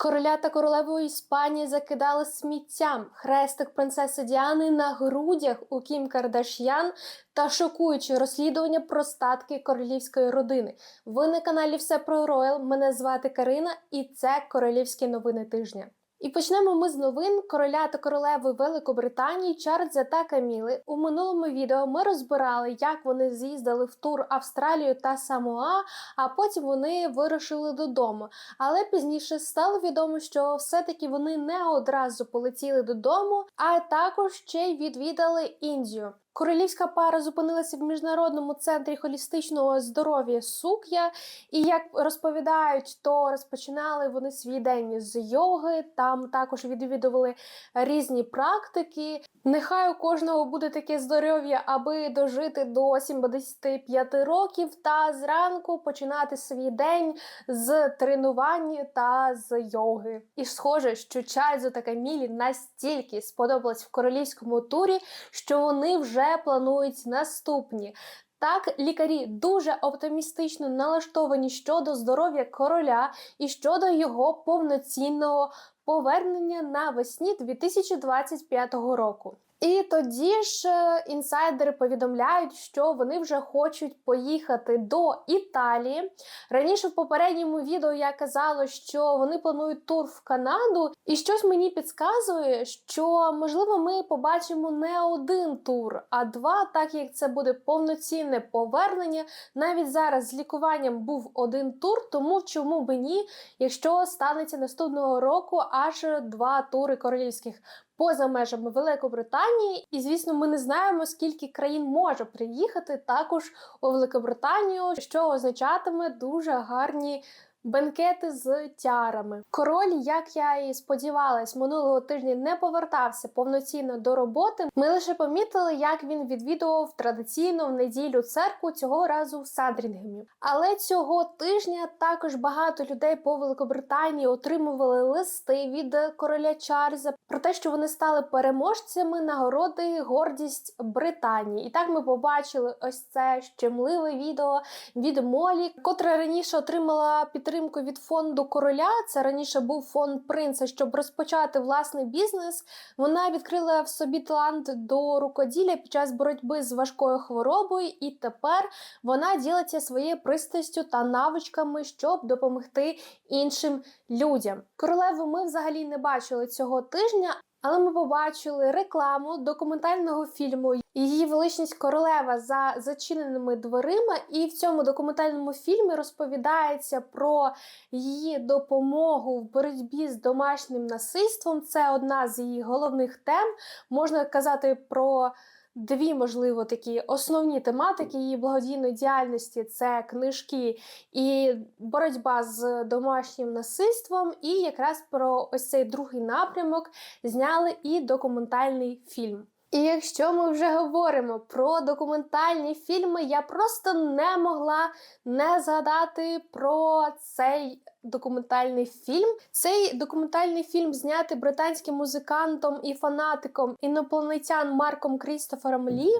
Короля та королеву Іспанії закидали сміттям. Хрестик принцеси Діани на грудях у Кім Кардаш'ян та шокуюче розслідування про статки королівської родини. Ви на каналі Все про Роял. Мене звати Карина, і це королівські новини тижня. І почнемо ми з новин короля та королеви Великобританії Чарльза та Каміли. У минулому відео ми розбирали, як вони з'їздили в тур Австралію та Самоа, а потім вони вирушили додому. Але пізніше стало відомо, що все-таки вони не одразу полетіли додому, а також ще й відвідали Індію. Королівська пара зупинилася в міжнародному центрі холістичного здоров'я Сук'я, і як розповідають, то розпочинали вони свій день з йоги. Там також відвідували різні практики. Нехай у кожного буде таке здоров'я, аби дожити до 75 років, та зранку починати свій день з тренувань та з йоги. І схоже, що Чарльзу та Камілі настільки сподобалось в королівському турі, що вони вже планують наступні. Так, лікарі дуже оптимістично налаштовані щодо здоров'я короля і щодо його повноцінного повернення навесні 2025 року. І тоді ж е, інсайдери повідомляють, що вони вже хочуть поїхати до Італії. Раніше в попередньому відео я казала, що вони планують тур в Канаду, і щось мені підказує, що можливо ми побачимо не один тур, а два, так як це буде повноцінне повернення. Навіть зараз з лікуванням був один тур, тому чому би ні, якщо станеться наступного року аж два тури королівських поза межами Великобританії, і звісно, ми не знаємо, скільки країн може приїхати також у Великобританію, що означатиме дуже гарні. Бенкети з тярами. Король, як я і сподівалась, минулого тижня не повертався повноцінно до роботи. Ми лише помітили, як він відвідував традиційно в неділю церкву цього разу в Сандрінгемі. Але цього тижня також багато людей по Великобританії отримували листи від короля Чарльза про те, що вони стали переможцями нагороди гордість Британії. І так ми побачили ось це щемливе відео від Молі, котра раніше отримала підтримку підтримку від фонду короля. Це раніше був фонд принца, щоб розпочати власний бізнес. Вона відкрила в собі талант до рукоділля під час боротьби з важкою хворобою, і тепер вона ділиться своєю пристрастю та навичками, щоб допомогти іншим людям. Королеву ми взагалі не бачили цього тижня. Але ми побачили рекламу документального фільму Її величність королева за зачиненими дверима, і в цьому документальному фільмі розповідається про її допомогу в боротьбі з домашнім насильством. Це одна з її головних тем. Можна казати про дві, можливо, такі основні тематики її благодійної діяльності це книжки і боротьба з домашнім насильством. І якраз про ось цей другий напрямок зняли і документальний фільм. І якщо ми вже говоримо про документальні фільми, я просто не могла не згадати про цей документальний фільм. Цей документальний фільм знятий британським музикантом і фанатиком інопланетян Марком Крістофером Лі.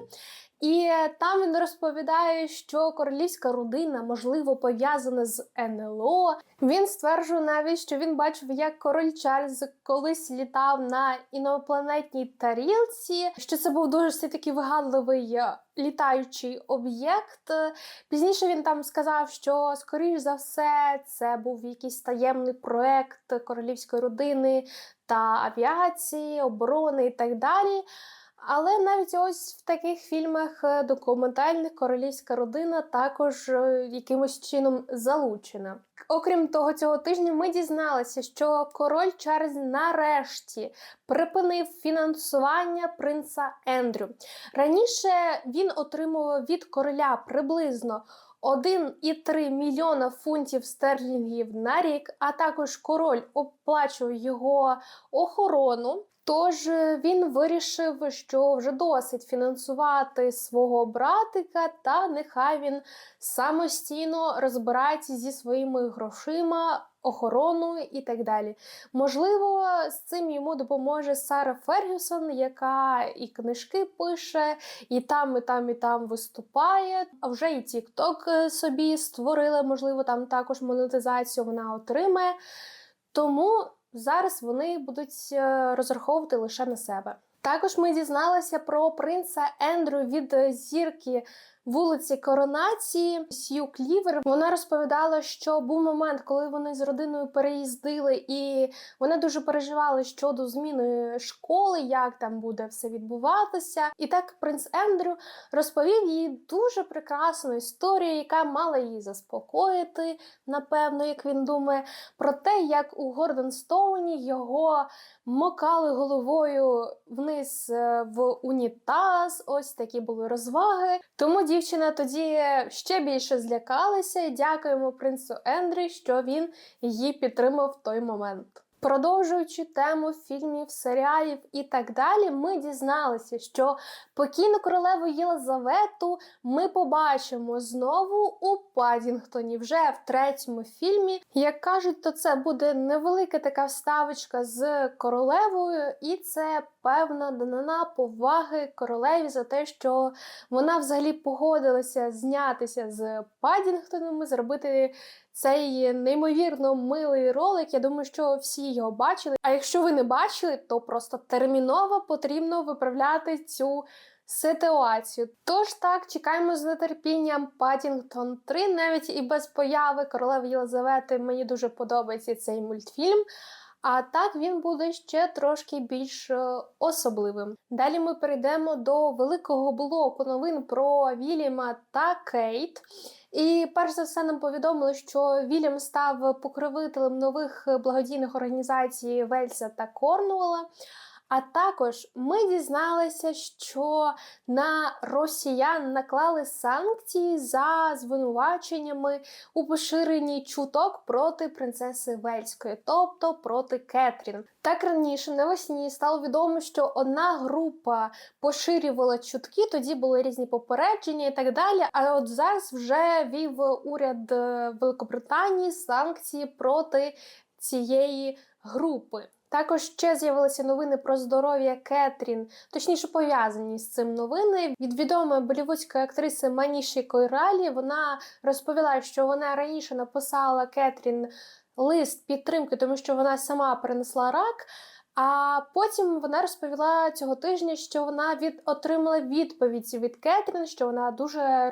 І там він розповідає, що королівська родина можливо пов'язана з НЛО. Він стверджує навіть, що він бачив, як король Чарльз колись літав на інопланетній тарілці. Що це був дуже такий вигадливий е, літаючий об'єкт. Пізніше він там сказав, що скоріш за все це був якийсь таємний проект королівської родини та авіації, оборони і так далі. Але навіть ось в таких фільмах е, документальних королівська родина також е, якимось чином залучена. Окрім того, цього тижня ми дізналися, що король Чарльз нарешті припинив фінансування принца Ендрю. Раніше він отримував від короля приблизно 1,3 мільйона фунтів стерлінгів на рік, а також король оплачував його охорону. Тож е, він вирішив, що вже досить фінансувати свого братика, та нехай він самостійно розбирається зі своїми грошима, охороною і так далі. Можливо, з цим йому допоможе Сара Фергюсон, яка і книжки пише, і там, і там, і там виступає. А вже і TikTok е, собі створили, можливо, там також монетизацію вона отримає. Тому зараз вони будуть е, розраховувати лише на себе. Також ми дізналися про принца Ендрю від е, зірки вулиці Коронації Сью Клівер. Вона розповідала, що був момент, коли вони з родиною переїздили, і вони дуже переживали щодо зміни школи, як там буде все відбуватися. І так принц Ендрю розповів їй дуже прекрасну історію, яка мала її заспокоїти, напевно, як він думає, про те, як у Гордонстоуні його мокали головою вниз е, в унітаз. Ось такі були розваги. Тому дівчина тоді ще більше злякалася і дякуємо принцу Ендрі, що він її підтримав в той момент. Продовжуючи тему фільмів, серіалів і так далі, ми дізналися, що покійну королеву Єлизавету ми побачимо знову у Падінгтоні вже в третьому фільмі. Як кажуть, то це буде невелика така вставочка з королевою, і це певна данина поваги королеві за те, що вона взагалі погодилася знятися з Падінгтоном і зробити цей неймовірно милий ролик. Я думаю, що всі його бачили. А якщо ви не бачили, то просто терміново потрібно виправляти цю ситуацію. Тож так, чекаємо з нетерпінням Паттінгтон 3, навіть і без появи королеви Єлизавети. Мені дуже подобається цей мультфільм. А так він буде ще трошки більш е, особливим. Далі ми перейдемо до великого блоку новин про Вільяма та Кейт. І перш за все нам повідомили, що Вільям став покровителем нових благодійних організацій Вельса та Корнуола. А також ми дізналися, що на росіян наклали санкції за звинуваченнями у поширенні чуток проти принцеси Вельської, тобто проти Кетрін. Так раніше навесні стало відомо, що одна група поширювала чутки, тоді були різні попередження і так далі. А от зараз вже вів уряд е, Великобританії санкції проти цієї групи. Також ще з'явилися новини про здоров'я Кетрін, точніше пов'язані з цим новини. Від відомої болівудської актриси Маніші Койралі вона розповіла, що вона раніше написала Кетрін лист підтримки, тому що вона сама перенесла рак. А потім вона розповіла цього тижня, що вона від отримала відповідь від Кетрін, що вона дуже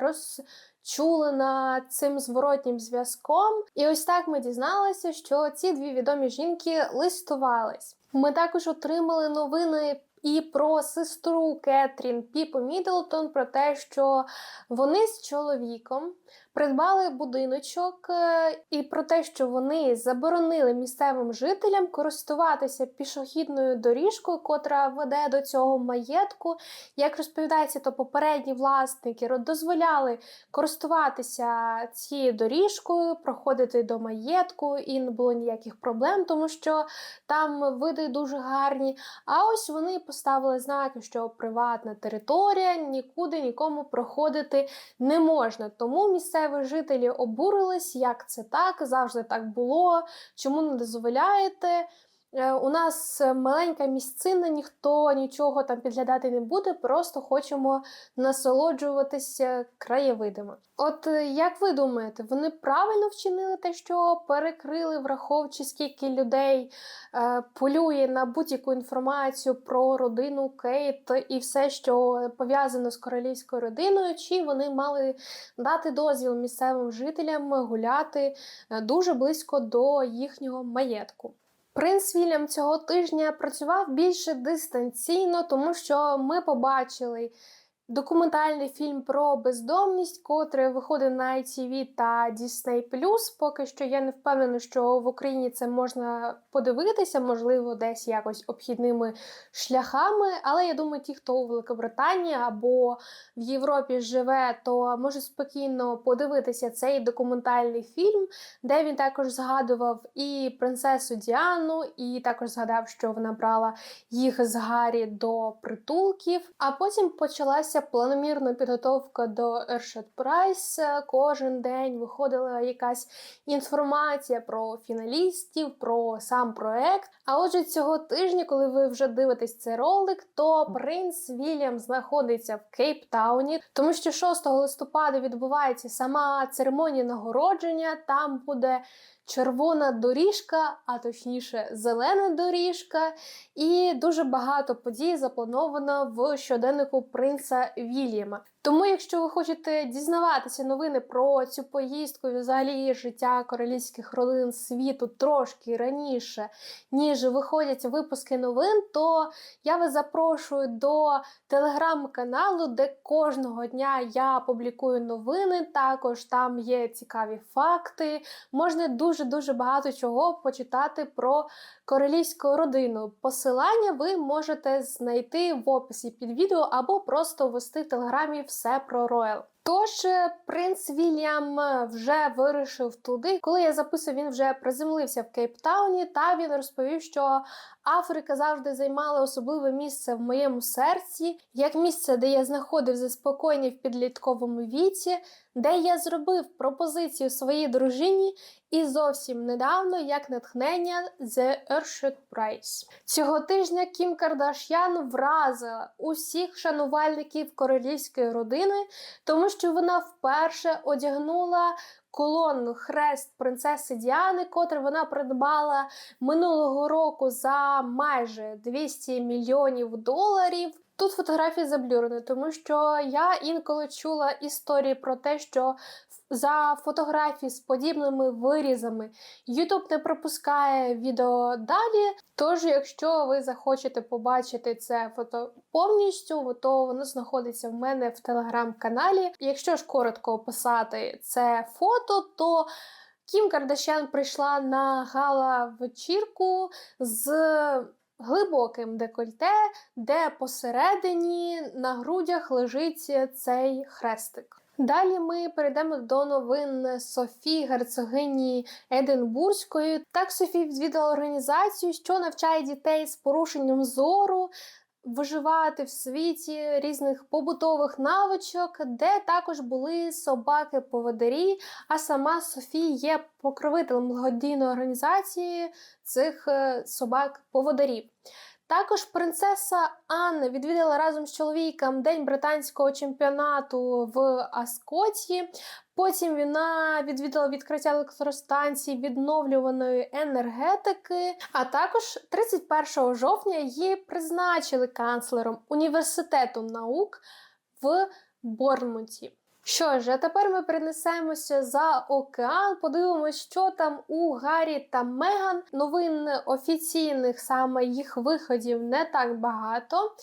розчулена цим зворотнім зв'язком. І ось так ми дізналися, що ці дві відомі жінки листувались. Ми також отримали новини. І про сестру Кетрін Піпу Мідлтон про те, що вони з чоловіком придбали будиночок, е, і про те, що вони заборонили місцевим жителям користуватися пішохідною доріжкою, котра веде до цього маєтку. Як розповідається, то попередні власники дозволяли користуватися цією доріжкою, проходити до маєтку, і не було ніяких проблем, тому що там види дуже гарні. А ось вони поставили знаки, що приватна територія нікуди нікому проходити не можна. Тому місцеві жителі обурились, як це так, завжди так було, чому не дозволяєте. Е, у нас маленька місцина, ніхто нічого там підглядати не буде, просто хочемо насолоджуватися краєвидами. От е, як ви думаєте, вони правильно вчинили те, що перекрили, враховуючи скільки людей е, полює на будь-яку інформацію про родину Кейт і все, що пов'язано з королівською родиною, чи вони мали дати дозвіл місцевим жителям гуляти е, дуже близько до їхнього маєтку? Принц Вільям цього тижня працював більше дистанційно, тому що ми побачили документальний фільм про бездомність, котрий виходить на ITV та Disney+. Поки що я не впевнена, що в Україні це можна подивитися, можливо, десь якось обхідними шляхами. Але я думаю, ті, хто у Великобританії або в Європі живе, то може спокійно подивитися цей документальний фільм, де він також згадував і принцесу Діану, і також згадав, що вона брала їх з Гаррі до притулків. А потім почалася планомірна підготовка до Ершет Прайс. Кожен день виходила якась інформація про фіналістів, про сам проект. А отже, цього тижня, коли ви вже дивитесь цей ролик, то принц Вільям знаходиться в Кейптауні, тому що 6 листопада відбувається сама церемонія нагородження. Там буде червона доріжка, а точніше, зелена доріжка, і дуже багато подій заплановано в щоденнику принца Вільяма. Тому, якщо ви хочете дізнаватися новини про цю поїздку і взагалі життя королівських родин світу трошки раніше, ніж виходять випуски новин, то я вас запрошую до телеграм-каналу, де кожного дня я публікую новини. Також там є цікаві факти. Можна дуже-дуже багато чого почитати про королівську родину. Посилання ви можете знайти в описі під відео або просто ввести в телеграмі все про Роял. Тож е, принц Вільям вже вирушив туди. Коли я записував, він вже приземлився в Кейптауні, та він розповів, що Африка завжди займала особливе місце в моєму серці, як місце, де я знаходив заспокоєння в підлітковому віці, де я зробив пропозицію своїй дружині, і зовсім недавно як натхнення The Earthshot Prize. Цього тижня Кім Кардашян вразила усіх шанувальників королівської родини, тому що вона вперше одягнула колонну хрест принцеси Діани, котру вона придбала минулого року за майже 200 мільйонів доларів. Тут фотографії заблюрені, тому що я інколи чула історії про те, що за фотографії з подібними вирізами YouTube не пропускає відео далі. Тож, якщо ви захочете побачити це фото повністю, то воно знаходиться в мене в телеграм-каналі. Якщо ж коротко описати це фото, то Кім Кардашян прийшла на гала-вечірку з глибоким декольте, де посередині на грудях лежить цей хрестик. Далі ми перейдемо до новин Софії, герцогині Единбурзької. Так Софі відвідала організацію, що навчає дітей з порушенням зору. Виживати в світі різних побутових навичок, де також були собаки-поводарі. А сама Софія є покровителем благодійної організації цих е, собак-поводарів. Також принцеса Анна відвідала разом з чоловіком День британського чемпіонату в Аскоті. Потім вона відвідала відкриття електростанції відновлюваної енергетики. А також 31 жовтня її призначили канцлером університету наук в Борнмуті. Що ж, а тепер ми перенесемося за океан, подивимось, що там у Гаррі та Меган. Новин офіційних саме їх виходів не так багато.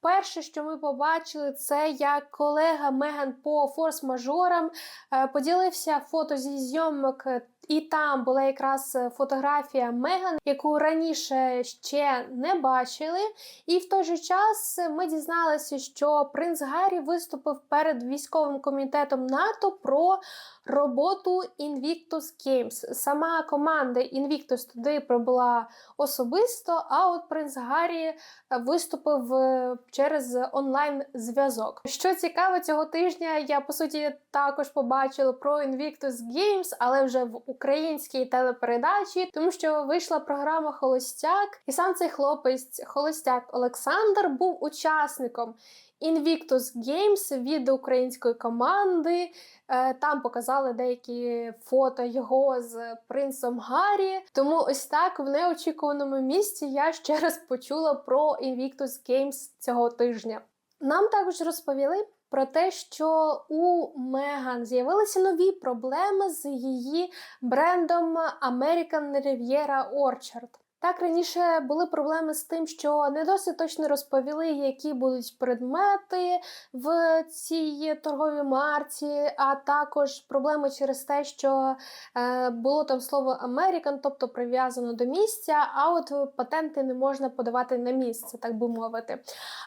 Перше, що ми побачили, це як колега Меган по форс-мажорам е, поділився фото зі зйомок. І там була якраз фотографія Меган, яку раніше ще не бачили. І в той же час ми дізналися, що принц Гаррі виступив перед військовим комітетом НАТО про роботу Invictus Games. Сама команда Invictus туди прибула особисто, а от принц Гаррі виступив е, через онлайн-зв'язок. Що цікаво, цього тижня я по суті також побачила про Invictus Games, але вже в українській телепередачі, тому що вийшла програма Холостяк, і сам цей хлопець, Холостяк Олександр, був учасником. Invictus Games від української команди. Е, там показали деякі фото його з принцем Гаррі. Тому ось так в неочікуваному місці я ще раз почула про Invictus Games цього тижня. Нам також розповіли. Про те, що у Меган з'явилися нові проблеми з її брендом American Riviera Orchard. Так, раніше були проблеми з тим, що не досить точно розповіли, які будуть предмети в цій торговій марці, а також проблеми через те, що е, було там слово American, тобто прив'язано до місця, а от патенти не можна подавати на місце, так би мовити.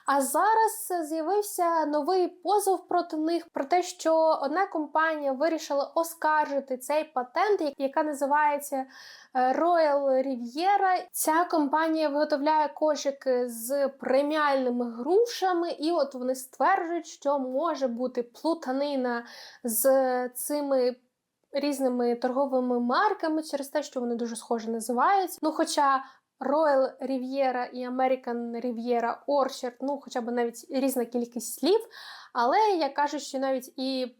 А зараз з'явився новий позов проти них про те, що одна компанія вирішила оскаржити цей патент, яка називається. Royal Riviera. Ця компанія виготовляє кошики з преміальними грушами, і от вони стверджують, що може бути плутанина з цими. Різними торговими марками через те, що вони дуже схоже називаються. Ну, хоча Royal Riviera і American Riviera Orchard, ну, хоча б навіть різна кількість слів. Але я кажу, що навіть і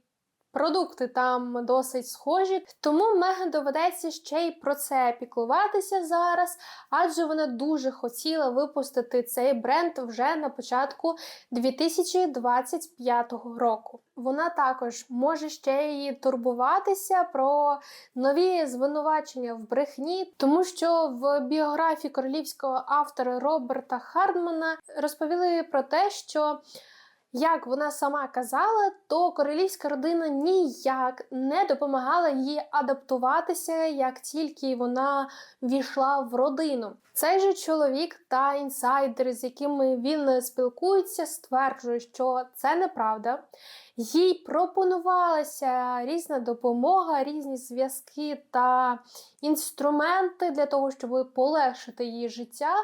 продукти там досить схожі. Тому Меган доведеться ще й про це піклуватися зараз, адже вона дуже хотіла випустити цей бренд вже на початку 2025 року. Вона також може ще й турбуватися про нові звинувачення в брехні, тому що в біографії королівського автора Роберта Хардмана розповіли про те, що як вона сама казала, то королівська родина ніяк не допомагала їй адаптуватися, як тільки вона війшла в родину. Цей же чоловік та інсайдери, з якими він спілкується, стверджують, що це неправда. Їй пропонувалася різна допомога, різні зв'язки та інструменти для того, щоб полегшити її життя,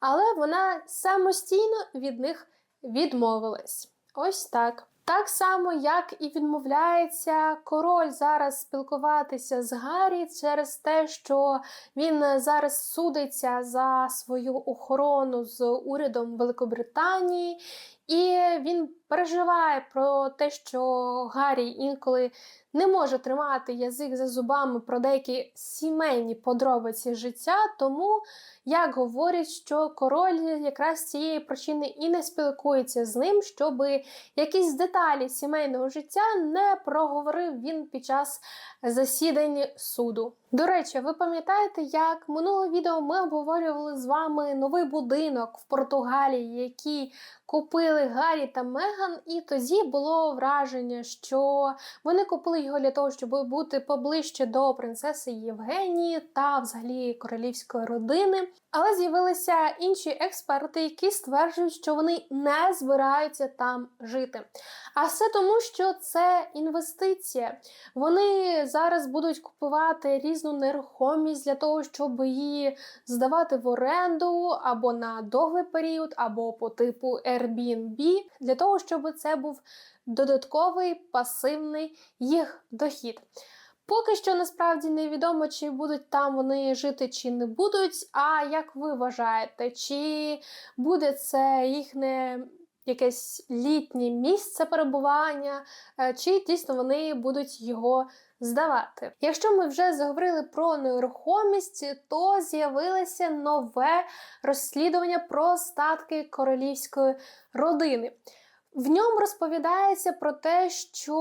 але вона самостійно від них відмовилась. Ось так. Так само, як і відмовляється король зараз спілкуватися з Гаррі через те, що він зараз судиться за свою охорону з урядом Великобританії, і він переживає про те, що Гаррі інколи не може тримати язик за зубами про деякі сімейні подробиці життя. Тому, як говорять, що король якраз цієї причини і не спілкується з ним, щоб якісь деталі сімейного життя не проговорив він під час засідань суду. До речі, ви пам'ятаєте, як минуле відео ми обговорювали з вами новий будинок в Португалії, який купили Гаррі та Меган, і тоді було враження, що вони купили його для того, щоб бути поближче до принцеси Євгенії та взагалі королівської родини. Але з'явилися інші експерти, які стверджують, що вони не збираються там жити. А все тому, що це інвестиція. Вони зараз будуть купувати різну нерухомість для того, щоб її здавати в оренду або на довгий період, або по типу Airbnb, для того, щоб це був додатковий пасивний їх дохід. Поки що насправді невідомо, чи будуть там вони жити, чи не будуть. А як ви вважаєте, чи буде це їхнє якесь літнє місце перебування, е, чи дійсно вони будуть його здавати? Якщо ми вже заговорили про нерухомість, то з'явилося нове розслідування про статки королівської родини. В ньому розповідається про те, що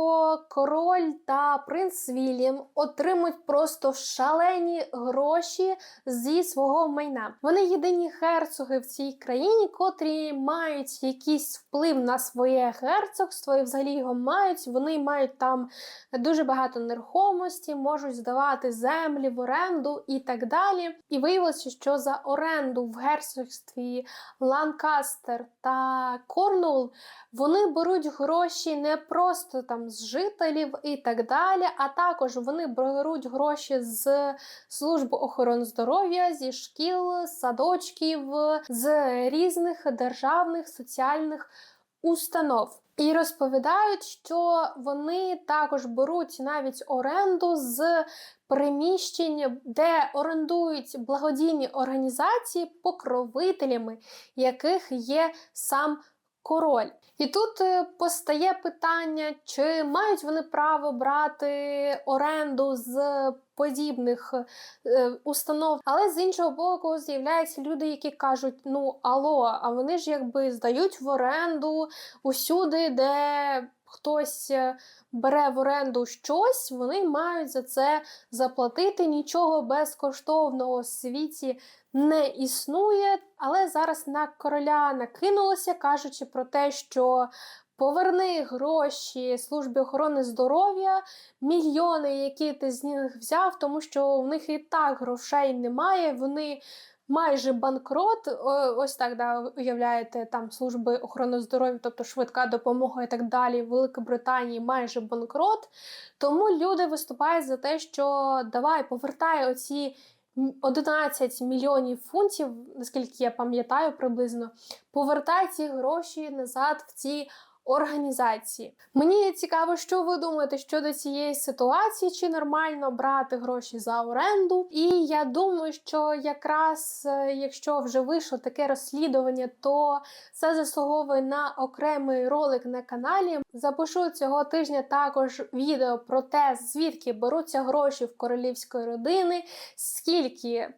король та принц Вільям отримують просто шалені гроші зі свого майна. Вони єдині герцоги в цій країні, котрі мають якийсь вплив на своє герцогство і взагалі його мають. Вони мають там дуже багато нерухомості, можуть здавати землі в оренду і так далі. І виявилося, що за оренду в герцогстві Ланкастер та Корнул вони беруть гроші не просто там з жителів і так далі, а також вони беруть гроші з служби охорони здоров'я, зі шкіл, садочків, з різних державних соціальних установ. І розповідають, що вони також беруть навіть оренду з приміщень, де орендують благодійні організації, покровителями яких є сам король. І тут е, постає питання, чи мають вони право брати оренду з подібних е, установ. Але з іншого боку, з'являються люди, які кажуть: ну алло, а вони ж якби здають в оренду усюди, де хтось е, бере в оренду щось, вони мають за це заплатити. Нічого безкоштовного в світі не існує. Але зараз на короля накинулося, кажучи про те, що. Поверни гроші службі охорони здоров'я, мільйони, які ти з них взяв, тому що в них і так грошей немає. Вони майже банкрот. Ось так да, уявляєте, там служби охорони здоров'я, тобто швидка допомога і так далі. В Великобританії майже банкрот. Тому люди виступають за те, що давай повертай оці. 11 мільйонів фунтів, наскільки я пам'ятаю, приблизно повертай ці гроші назад в ці організації. Мені цікаво, що ви думаєте щодо цієї ситуації, чи нормально брати гроші за оренду. І я думаю, що якраз е, якщо вже вийшло таке розслідування, то це заслуговує на окремий ролик на каналі. Запишу цього тижня також відео про те, звідки беруться гроші в королівської родини, скільки.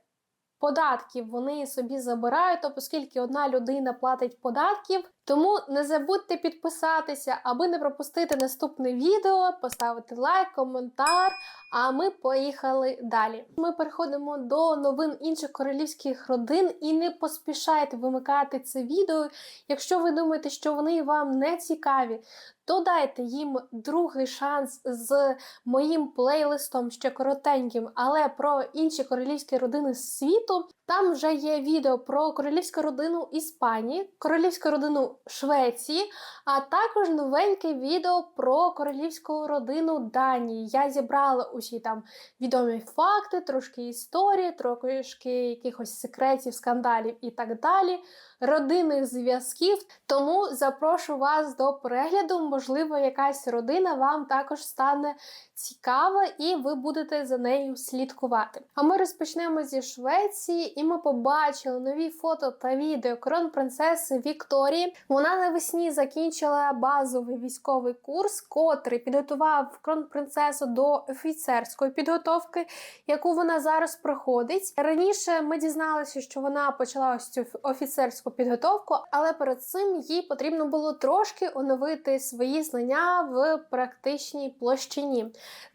Податків вони собі забирають, тобто скільки одна людина платить податків. Тому не забудьте підписатися, аби не пропустити наступне відео, поставити лайк, коментар. А ми поїхали далі. Ми переходимо до новин інших королівських родин і не поспішайте вимикати це відео. Якщо ви думаєте, що вони вам не цікаві, то дайте їм другий шанс з моїм плейлистом ще коротеньким, але про інші королівські родини світу. Там вже є відео про королівську родину Іспанії, королівську родину Швеції, а також новеньке відео про королівську родину Данії. Я зібрала усі там відомі факти, трошки історії, трошки якихось секретів, скандалів і так далі, родинних зв'язків. Тому запрошую вас до перегляду. Можливо, якась родина вам також стане цікава, і ви будете за нею слідкувати. А ми розпочнемо зі Швеції, і ми побачили нові фото та відео кронпринцеси Вікторії. Вона навесні закінчила базовий військовий курс, котрий підготував кронпринцесу до офіцерської підготовки, яку вона зараз проходить. Раніше ми дізналися, що вона почала ось цю офіцерську підготовку, але перед цим їй потрібно було трошки оновити свої знання в практичній площині.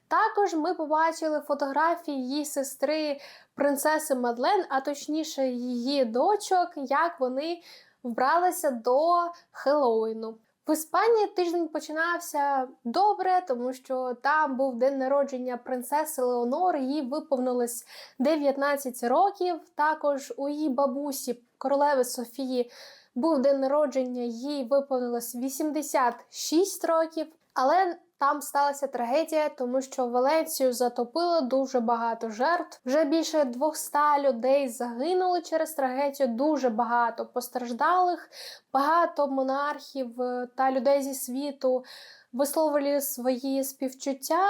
Також ми побачили фотографії її сестри принцеси Мадлен, а точніше її дочок, як вони вбралися до Хеллоуіну. В Іспанії тиждень починався добре, тому що там був день народження принцеси Леонор, Їй виповнилось 19 років. Також у її бабусі королеви Софії був день народження, їй виповнилось 86 років. Але там сталася трагедія, тому що Валенцію затопило дуже багато жертв. Вже більше 200 людей загинули через трагедію. Дуже багато постраждалих, багато монархів е, та людей зі світу висловлювали свої співчуття.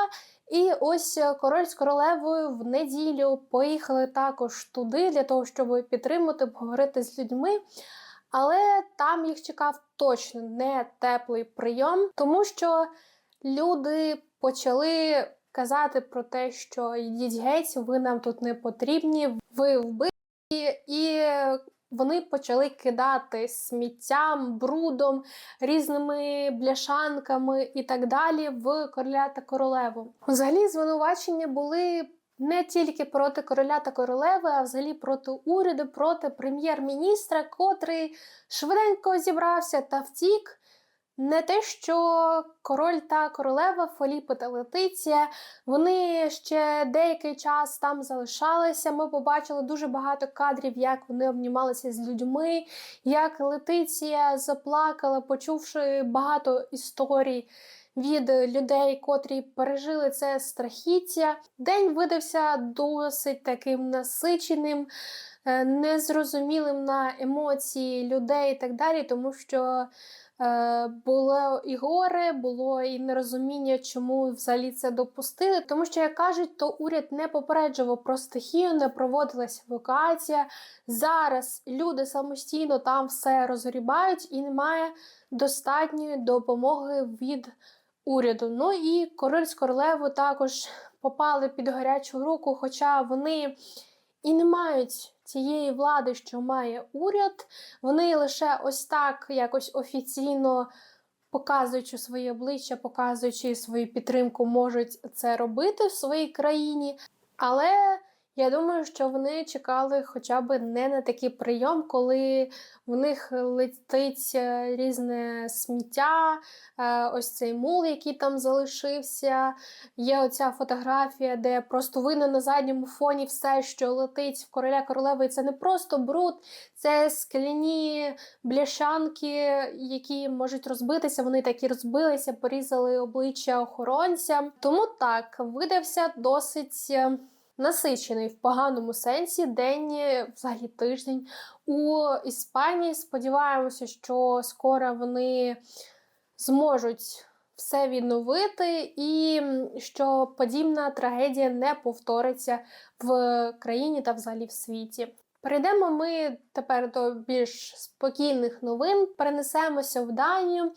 І ось е, король з королевою в неділю поїхали також туди для того, щоб підтримати, поговорити з людьми. Але там їх чекав точно не теплий прийом, тому що люди почали казати про те, що йдіть геть, ви нам тут не потрібні, ви вбиті, і вони почали кидати сміттям, брудом, різними бляшанками і так далі в короля та королеву. Взагалі, звинувачення були. Не тільки проти короля та королеви, а взагалі проти уряду, проти прем'єр-міністра, котрий швиденько зібрався та втік. Не те, що король та королева Фоліпи та Летиція, вони ще деякий час там залишалися. Ми побачили дуже багато кадрів, як вони обнімалися з людьми, як Летиція заплакала, почувши багато історій від людей, котрі пережили це страхіття. День видався досить таким насиченим. е, Незрозумілим на емоції людей і так далі, тому що було і горе, було і нерозуміння, чому взагалі це допустили. Тому що, як кажуть, то уряд не попереджував про стихію, не проводилась евакуація. Зараз люди самостійно там все розгрібають і немає достатньої допомоги від уряду. Ну і король з королевою також попали під гарячу руку, хоча вони і не мають цієї влади, що має уряд, вони лише ось так якось офіційно. Показуючи своє обличчя, показуючи свою підтримку, можуть це робити в своїй країні. Але я думаю, що вони чекали хоча б не на такий прийом, коли в них летить е, різне сміття, е, ось цей мул, який там залишився. Є оця фотографія, де просто видно на задньому фоні все, що летить в короля королеви. І це не просто бруд, це скляні бляшанки, які можуть розбитися. Вони так і розбилися, порізали обличчя охоронця. Тому так видався досить. Насичений в поганому сенсі день, е, взагалі тиждень у Іспанії. Сподіваємося, що скоро вони зможуть все відновити, і що подібна трагедія не повториться в країні та взагалі в світі. Перейдемо ми тепер до більш спокійних новин. Перенесемося в Данію.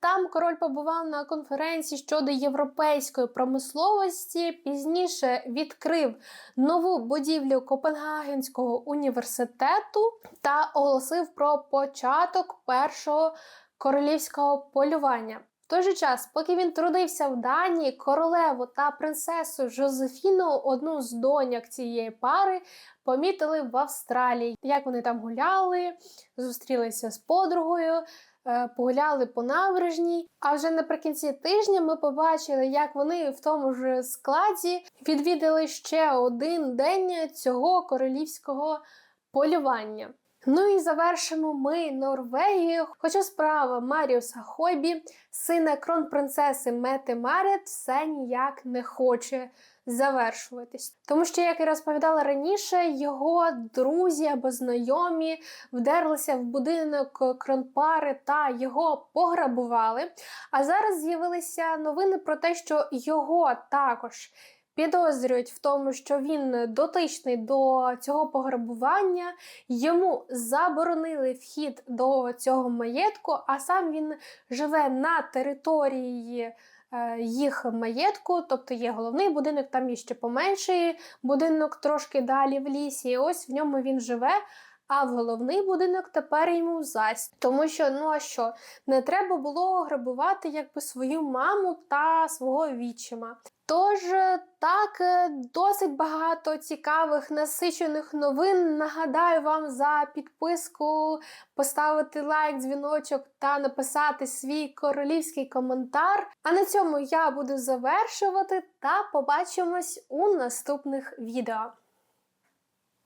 Там король побував на конференції щодо європейської промисловості. Пізніше відкрив нову будівлю Копенгагенського університету та оголосив про початок першого королівського полювання. В той же час, поки він трудився в Данії, королеву та принцесу Жозефіну, одну з доньок цієї пари, помітили в Австралії. Як вони там гуляли, зустрілися з подругою, погуляли по набережній. А вже наприкінці тижня ми побачили, як вони в тому ж складі відвідали ще один день цього королівського полювання. Ну і завершимо ми Норвегію. Хоча справа Маріуса Хойбі, сина кронпринцеси Мети Марет, все ніяк не хоче завершуватись. Тому що, як я розповідала раніше, його друзі або знайомі вдерлися в будинок кронпари та його пограбували. А зараз з'явилися новини про те, що його також підозрюють в тому, що він дотичний до цього пограбування. Йому заборонили вхід до цього маєтку, а сам він живе на території. Е, Їх маєтку, тобто є головний будинок, там є ще поменший будинок трошки далі в лісі. І ось в ньому він живе. А в головний будинок тепер йому зась. Тому що, ну а що, не треба було грабувати якби свою маму та свого вічима. Тож е, так, е, досить багато цікавих насичених новин. Нагадаю вам за підписку, поставити лайк, дзвіночок та написати свій королівський коментар. А на цьому я буду завершувати та побачимось у наступних відео.